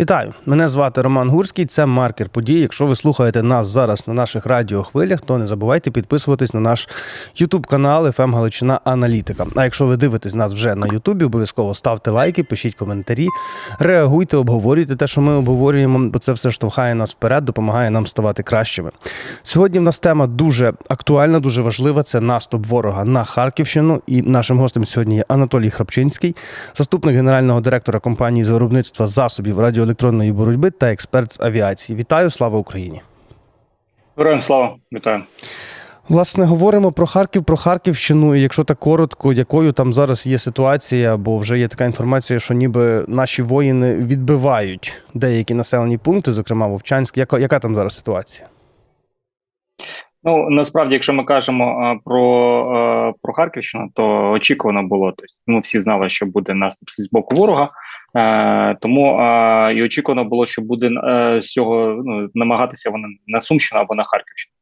Вітаю! Мене звати Роман Гурський. Це маркер подій. Якщо ви слухаєте нас зараз на наших радіохвилях, то не забувайте підписуватись на наш Ютуб канал «ФМ Галичина Аналітика. А якщо ви дивитесь нас вже на Ютубі, обов'язково ставте лайки, пишіть коментарі, реагуйте, обговорюйте те, що ми обговорюємо, бо це все штовхає нас вперед, допомагає нам ставати кращими. Сьогодні в нас тема дуже актуальна, дуже важлива. Це наступ ворога на Харківщину. І нашим гостем сьогодні є Анатолій Храпчинський, заступник генерального директора компанії з виробництва засобів радіоелектронної боротьби та експерт з авіації. Вітаю, слава Україні! Героям слава, вітаю. Власне, говоримо про Харків, про Харківщину. І якщо так коротко, якою там зараз є ситуація, бо вже є така інформація, що ніби наші воїни відбивають деякі населені пункти, зокрема Вовчанськ. Яка, яка там зараз ситуація? Ну насправді, якщо ми кажемо про, про Харківщину, то очікувано було. Тобто, ми всі знали, що буде наступ з боку ворога. Е, тому е, і очікувано було, що буде е, з цього ну, намагатися вони на Сумщину або на Харківщину.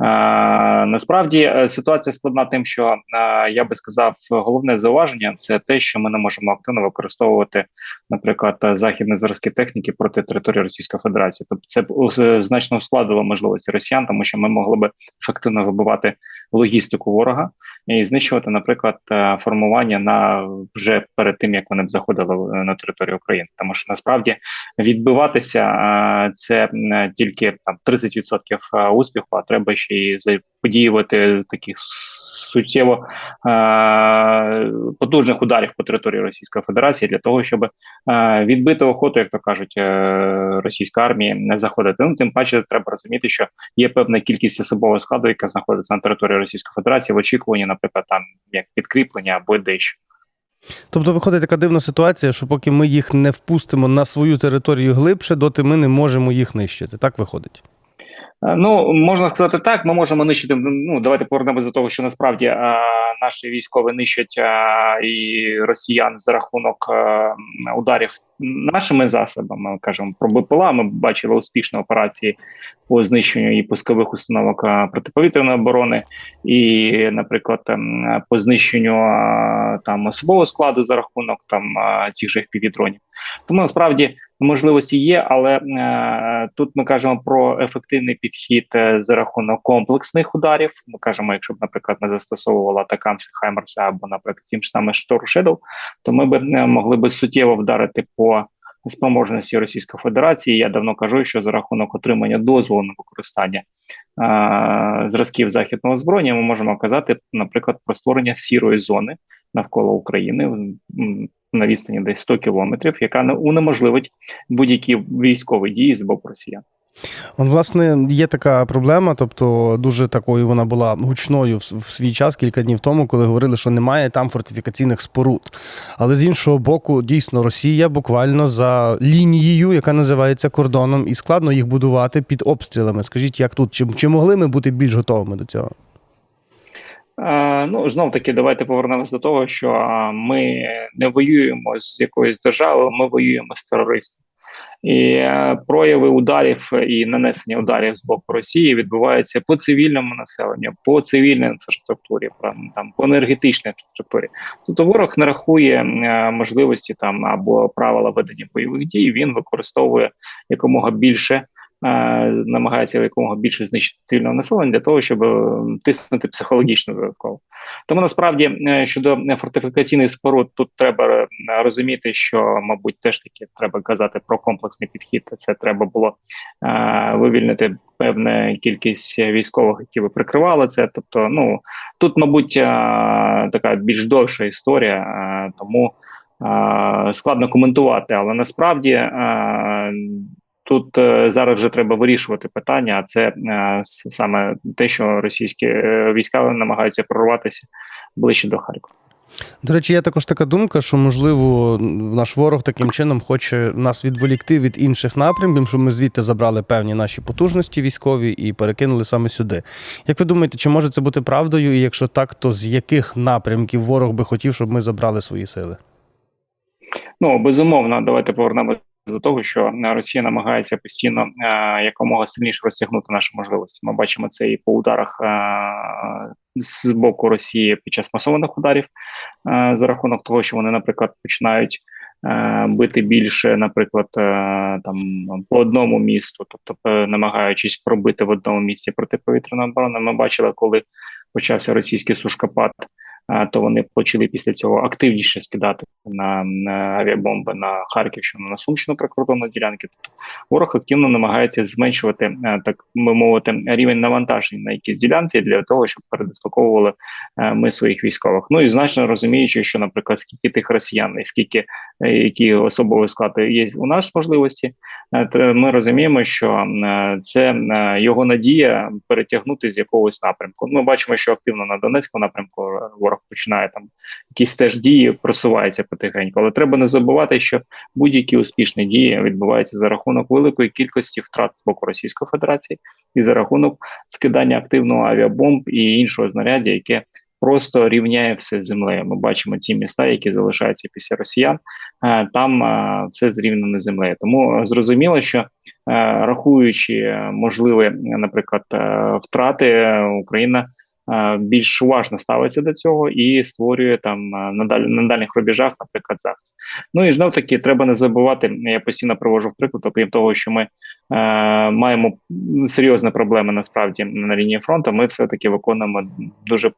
Е, насправді е, ситуація складна тим, що е, я би сказав, головне зауваження це те, що ми не можемо активно використовувати, наприклад, західні зразки техніки проти території Російської Федерації. Тобто це значно ускладило можливості росіян, тому що ми могли би ефективно вибивати логістику ворога і знищувати, наприклад, формування на вже перед тим як вони б заходили на територію України, тому що насправді відбиватися це тільки там 30% е, успіху, а треба ще й заподіювати таких суттєво е, потужних ударів по території Російської Федерації для того, щоб е, відбити охоту, як то кажуть, е, російської армії не заходити. Ну тим паче, треба розуміти, що є певна кількість особового складу, яка знаходиться на території Російської Федерації в очікуванні, наприклад, там як підкріплення або дещо. Тобто виходить така дивна ситуація, що поки ми їх не впустимо на свою територію глибше, доти ми не можемо їх нищити. Так виходить. Е, Ну можна сказати так. Ми можемо нищити. Ну давайте повернемося до того, що насправді а, наші військові нищать а, і росіян за рахунок а, ударів нашими засобами. Кажемо про БПЛА. Ми бачили успішні операції по знищенню і пускових установок протиповітряної оборони, і, наприклад, по знищенню там особового складу за рахунок там цих же півдронів. Тому насправді можливості є, але е, тут ми кажемо про ефективний підхід е, за рахунок комплексних ударів. Ми кажемо, якщо б, наприклад, не застосовувала Хаймерса або, наприклад, тим ж саме Штору Шедоу, то ми б е, могли би суттєво вдарити по спроможності Російської Федерації. Я давно кажу, що за рахунок отримання дозволу на використання е, зразків західного озброєння ми можемо казати, наприклад, про створення сірої зони навколо України. на відстані десь 100 кілометрів, яка не- унеможливить будь-які військові дії з боку росіян. От, власне, є така проблема, тобто дуже такою вона була гучною в в свій час, кілька днів тому, коли говорили, що немає там фортифікаційних споруд. Але з іншого боку, дійсно, Росія буквально за лінією, яка називається кордоном, і складно їх будувати під обстрілами. Скажіть, як тут? Чи, чи могли ми бути більш готовими до цього? Е, ну знов таки, давайте повернемось до того, що ми не воюємо з якоюсь державою, ми воюємо з терористами. І е, прояви ударів і нанесення ударів з боку Росії відбуваються по цивільному населенню, по цивільній інфраструктурі, там по енергетичній інфраструктурі. Тобто ворог не рахує е, можливості там або правила ведення бойових дій. Він використовує якомога більше. Намагається якомога більше знищити цивільного населення для того, щоб е, тиснути психологічно додатково. Тому насправді е, щодо фортифікаційних споруд, тут треба е, розуміти, що мабуть теж таки треба казати про комплексний підхід. Це треба було вивільнити певну кількість військових, які ви прикривали це. Тобто, ну тут, мабуть, така більш довша історія, тому складно коментувати, але насправді. Тут е, зараз вже треба вирішувати питання, а це е, саме те, що російські е, війська намагаються прорватися ближче до Харкова. До речі, є також така думка, що можливо наш ворог таким чином хоче нас відволікти від інших напрямків, щоб ми звідти забрали певні наші потужності військові і перекинули саме сюди. Як ви думаєте, чи може це бути правдою? І якщо так, то з яких напрямків ворог би хотів, щоб ми забрали свої сили? Ну безумовно, давайте повернемося до того, що е, Росія намагається постійно е, якомога сильніше розтягнути наші можливості. Ми бачимо це і по ударах е, з боку Росії під час масованих ударів за рахунок того, що вони, наприклад, починають бити більше, наприклад, там по одному місту, тобто намагаючись пробити в одному місці протиповітряну оборону. Ми бачили, коли почався російський сушкапад, е, то вони почали після цього активніше скидати на, на авіабомби на Харківщину, на Сумщину прикордонної ділянки. Тобто ворог активно намагається зменшувати е, так би мовити рівень навантажень на якісь ділянці для того, щоб передислоковували е, ми своїх військових. Ну і значно розуміючи, що, наприклад, скільки тих росіян, і скільки е, які особовий склад є у нас можливості, ми розуміємо, що це його надія перетягнути з якогось напрямку. Ми бачимо, що активно на Донецькому напрямку ворог починає там якісь теж дії, просувається потихеньку. Але треба не забувати, що будь-які успішні дії відбуваються за рахунок великої кількості втрат з боку Російської Федерації і за рахунок скидання активного авіабомб і іншого знаряддя, яке просто рівняє все з землею. Ми бачимо ті міста, які залишаються після росіян. е, Там е, все зрівняно землею. Тому зрозуміло, що е, рахуючи можливі, наприклад, втрати, Україна. Е, Більш уважно ставиться до цього і створює там е, на, даль, на дальніх рубежах, наприклад, захист. Ну і знов таки треба не забувати. Я постійно привожу в приклад, окрім того, що ми е, маємо серйозні проблеми насправді на лінії фронту. Ми все таки виконуємо дуже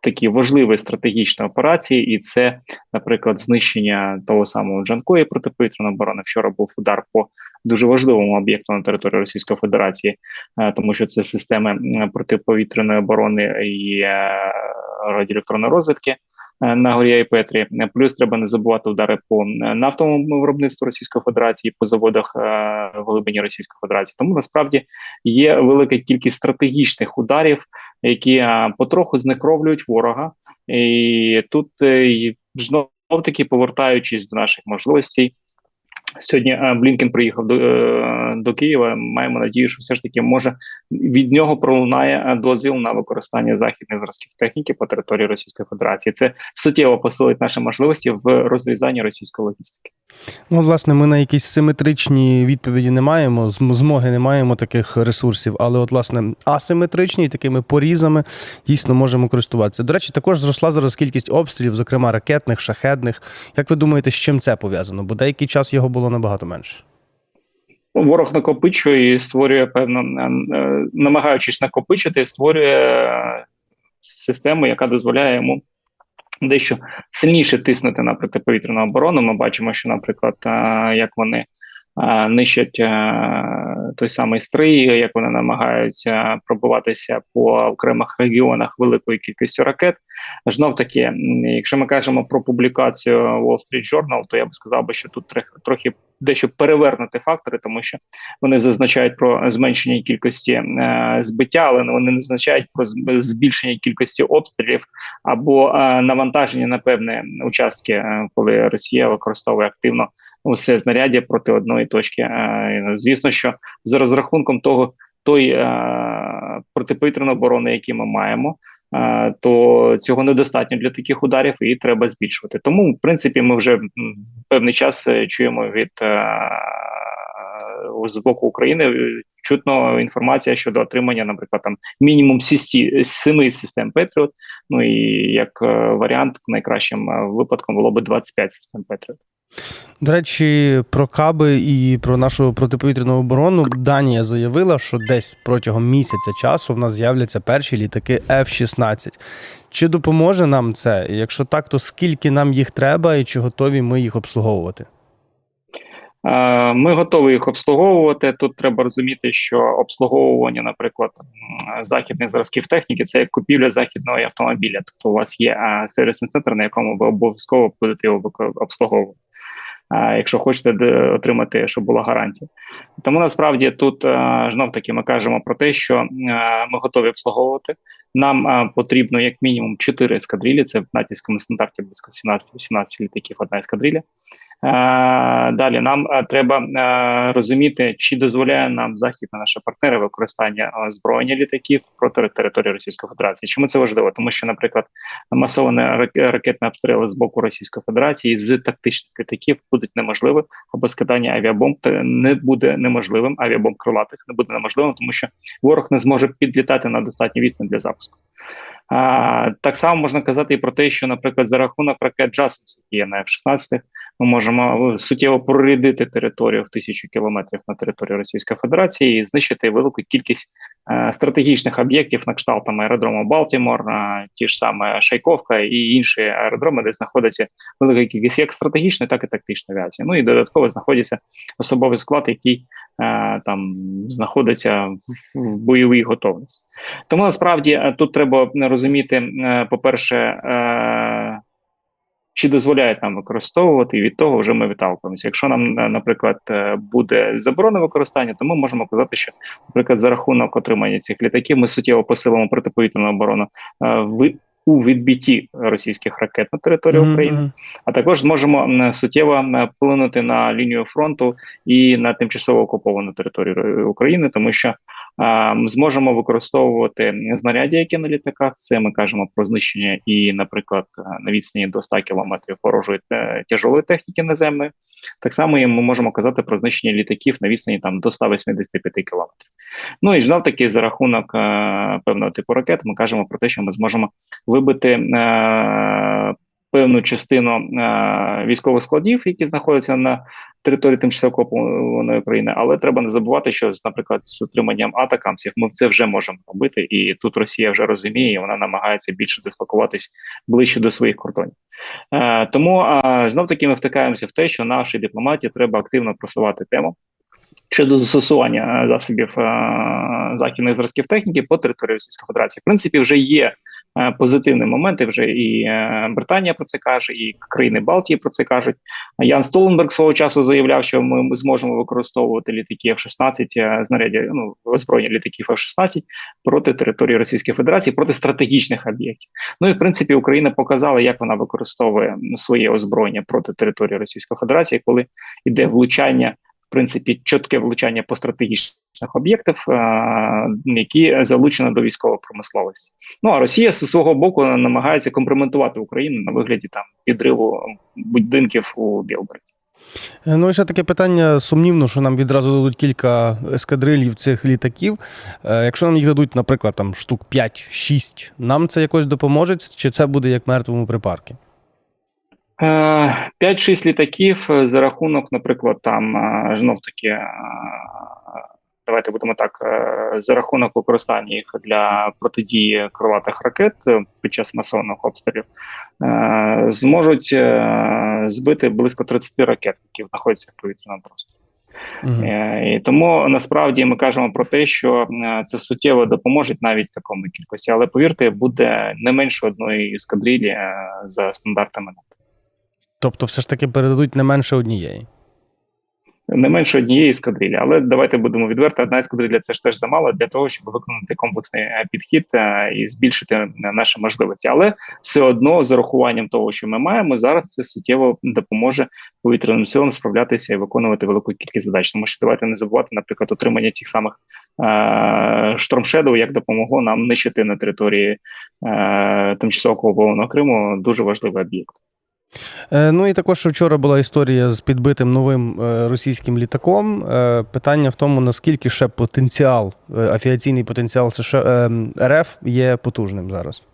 такі важливі стратегічні операції, і це, наприклад, знищення того самого Джанкої протиповітряної оборони. Вчора був удар по дуже важливому об'єкту на території Російської Федерації, е, тому що це системи протиповітряної оборони і е, радіоелектронної розвідки. е, На горі і Петрі Е, плюс треба не забувати удари по нафтовому виробництву Російської Федерації по заводах в глибині Російської Федерації. Тому насправді є велика кількість стратегічних ударів, які потроху знекровлюють ворога, і тут знов таки повертаючись до наших можливостей. Сьогодні е, Блінкен приїхав до, е, до Києва. Маємо надію, що все ж таки може від нього пролунає е, дозвіл на використання західних зразків техніки по території Російської Федерації. Це суттєво посилить наші можливості в розрізанні російської логістики. Ну, власне, ми на якісь симетричні відповіді не маємо, змоги не маємо таких ресурсів, але, от, власне, асиметричні, такими порізами дійсно можемо користуватися. До речі, також зросла зараз кількість обстрілів, зокрема ракетних, шахедних. Як ви думаєте, з чим це пов'язано? Бо деякий час його було набагато менше. Ворог накопичує і створює певно, е, е, намагаючись накопичити, створює систему, яка дозволяє йому дещо сильніше тиснути на протиповітряну оборону. Ми бачимо, що, наприклад, як вони нищать е, той самий стрий, як вони намагаються пробиватися по окремих регіонах великою кількістю ракет. Знов таки, якщо ми кажемо про публікацію Wall Street Journal, то я б сказав би, що тут трохи- дещо перевернути фактори, тому що вони зазначають про зменшення кількості е, збиття, але вони не зазначають про збільшення кількості обстрілів або е, навантаження на певні участки, е, коли Росія використовує активно усе знаряддя проти одної точки. Е, звісно, що за розрахунком того той протиповітряної оборони, які ми маємо. То цього недостатньо для таких ударів, і треба збільшувати. Тому, в принципі, ми вже певний час е, чуємо від з боку України чутно інформація щодо отримання, наприклад, там мінімум сісті, семи систем Patriot, Ну і як е, варіант, найкращим е, випадком було би 25 систем Patriot. До речі, про каби і про нашу протиповітряну оборону Данія заявила, що десь протягом місяця часу в нас з'являться перші літаки F-16. Чи допоможе нам це? Якщо так, то скільки нам їх треба і чи готові ми їх обслуговувати? Е, Ми готові їх обслуговувати. Тут треба розуміти, що обслуговування, наприклад, західних зразків техніки це як купівля західного автомобіля. Тобто, у вас є е, сервісний центр, на якому ви обов'язково будете його обслуговувати. е, Якщо хочете отримати, щоб була гарантія, тому насправді тут знов таки ми кажемо про те, що ми готові обслуговувати. Нам потрібно як мінімум 4 ескадрилі. Це в натівському стандарті близько 17-18 літаків одна ескадрилля. Е, Далі нам е, треба е, розуміти, чи дозволяє нам західні наші партнери використання озброєння літаків проти території Російської Федерації. Чому це важливо? Тому що, наприклад, масовані рак- ракетні обстріли з боку Російської Федерації з тактичних літаків будуть неможливі, або скидання авіабомб не буде неможливим. Авіабомб крилатих не буде неможливим, тому що ворог не зможе підлітати на достатню відстань для запуску. А, Так само можна казати і про те, що, наприклад, за рахунок ракет Джасенс, які є на F-16, ми можемо е, суттєво прорядити територію в тисячу кілометрів на територію Російської Федерації і знищити велику кількість стратегічних об'єктів на кшталт там, аеродрому Балтімор, е, ті ж саме Шайковка і інші аеродроми, де знаходиться велика кількість як стратегічної, так і тактичної авіації. Ну і додатково знаходиться особовий склад, який е, там знаходиться в, бойовій готовності. Тому насправді е, тут треба розуміти, е, по-перше, е, чи дозволяють нам використовувати, і від того вже ми відталкуємося. Якщо нам, е, наприклад, е, буде заборона використання, то ми можемо казати, що, наприклад, за рахунок отримання цих літаків ми суттєво посилимо протиповітряну оборону е, в у відбитті російських ракет на території Мгм, України а також зможемо суттєво вплинути на лінію фронту і на тимчасово окуповану територію України, тому що ми зможемо використовувати знаряддя, які на літаках. Це ми кажемо про знищення і, наприклад, е, на відстані до 100 кілометрів ворожої е, техніки наземної. Так само і ми можемо казати про знищення літаків на відстані там до 185 кілометрів. Ну і знов таки за рахунок е, певного типу ракет, ми кажемо про те, що ми зможемо вибити певну частину е, військових складів, які знаходяться на території тимчасово окупованої України. Але треба не забувати, що наприклад з отриманням атакамсів ми це вже можемо робити, і тут Росія вже розуміє, і вона намагається більше дислокуватись ближче до своїх кордонів. Е, тому знов таки ми втикаємося в те, що нашій дипломатії треба активно просувати тему. Щодо застосування е, засобів е, західних зразків техніки по території Російської Федерації, в принципі, вже є е, позитивні моменти. Вже і Британія про це каже, і країни Балтії про це кажуть. Ян Столtenberg свого часу заявляв, що ми, зможемо використовувати літаки F-16, е, знаряддя ну озброєння літаків F-16 проти території Російської Федерації, проти стратегічних об'єктів. Ну і в принципі Україна показала, як вона використовує своє озброєння проти території Російської Федерації, коли йде влучання принципі чітке влучання по стратегічних об'єктів, е, які залучені до військової промисловості. Ну а Росія з свого боку намагається компрометувати Україну на вигляді там підриву будинків у Білгороді. Е, Ну і ще таке питання сумнівно, що нам відразу дадуть кілька ескадрилів цих літаків. Е, Якщо нам їх дадуть, наприклад, там штук 5-6, нам це якось допоможе, чи це буде як мертвому припарки? Е, 5-6 літаків е, за рахунок, наприклад, там е, знов таки. е, Давайте будемо так за рахунок використання їх для протидії крилатих ракет е, під час масованих обстрілів е, зможуть е, збити близько 30 ракет, які знаходяться в повітряному просторі. Мгм. Е, І тому насправді ми кажемо про те, що це суттєво допоможе навіть в такому кількості, але повірте, буде не менше одної ескадрилі за стандартами НАТО. Тобто, все ж таки передадуть не менше однієї. не менше однієї ескадрилі. Але давайте будемо відверти. Одна ескадрилля це ж теж замало для того, щоб виконати комплексний е, підхід е, і збільшити е, наші можливості. Але все одно з урахуванням того, що ми маємо зараз, це суттєво допоможе повітряним силам справлятися і виконувати велику кількість задач. Тому що давайте не забувати, наприклад, отримання тих самих. Штормшедов як допомогло нам нищити на території е, тимчасово окупованого Криму дуже важливий об'єкт. Е, Ну і також вчора була історія з підбитим новим е, російським літаком. Е, Питання в тому, наскільки ще потенціал, авіаційний потенціал США е, РФ є потужним зараз.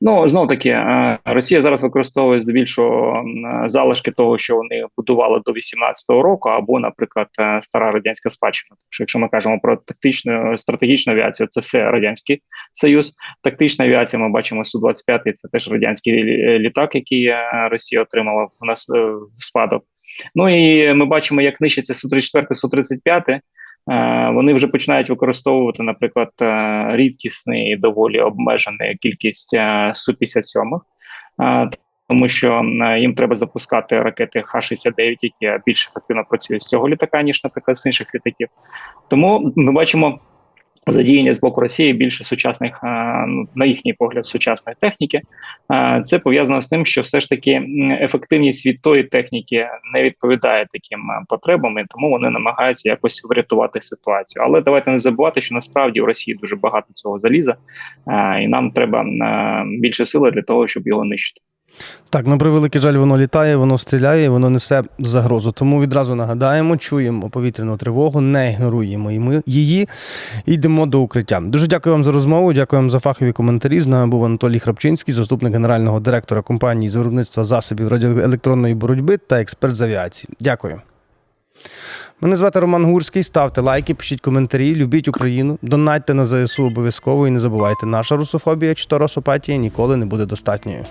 Ну знов таки е, Росія зараз використовує здебільшого залишки того, що вони будували до 18-го року, або, наприклад, е, стара радянська спадщина. Тому що якщо ми кажемо про тактичну стратегічну авіацію, це все радянський союз. Тактична авіація, ми бачимо су 25 це теж радянський літак, який е, Росія отримала в нас в спадок. Ну і ми бачимо, як нищиться су 34 су 35 Е, Вони вже починають використовувати, наприклад, е, рідкісний доволі обмежений кількість е, су 57 е, тому що е, їм треба запускати ракети Х-69, які більш ефективно працюють з цього літака, ніж, наприклад, з інших літаків. Тому ми бачимо задіяння з боку Росії більше сучасних, е, ну, на їхній погляд, сучасної техніки. Е, Це пов'язано з тим, що все ж таки ефективність від тої техніки не відповідає таким е, потребам, і тому вони намагаються якось врятувати ситуацію. Але давайте не забувати, що насправді у Росії дуже багато цього заліза, і нам треба більше сили для того, щоб його нищити. Так, на превеликий жаль, воно літає, воно стріляє, воно несе загрозу. Тому відразу нагадаємо, чуємо повітряну тривогу, не ігноруємо і ми її йдемо до укриття. Дуже дякую вам за розмову. Дякую вам за фахові коментарі. З нами був Анатолій Храпчинський, заступник генерального директора компанії з виробництва засобів радіоелектронної боротьби та експерт з авіації. Дякую. Мене звати Роман Гурський. Ставте лайки, пишіть коментарі, любіть Україну, донатьте на ЗСУ обов'язково і не забувайте, наша русофобія чи то росопатія ніколи не буде достатньою.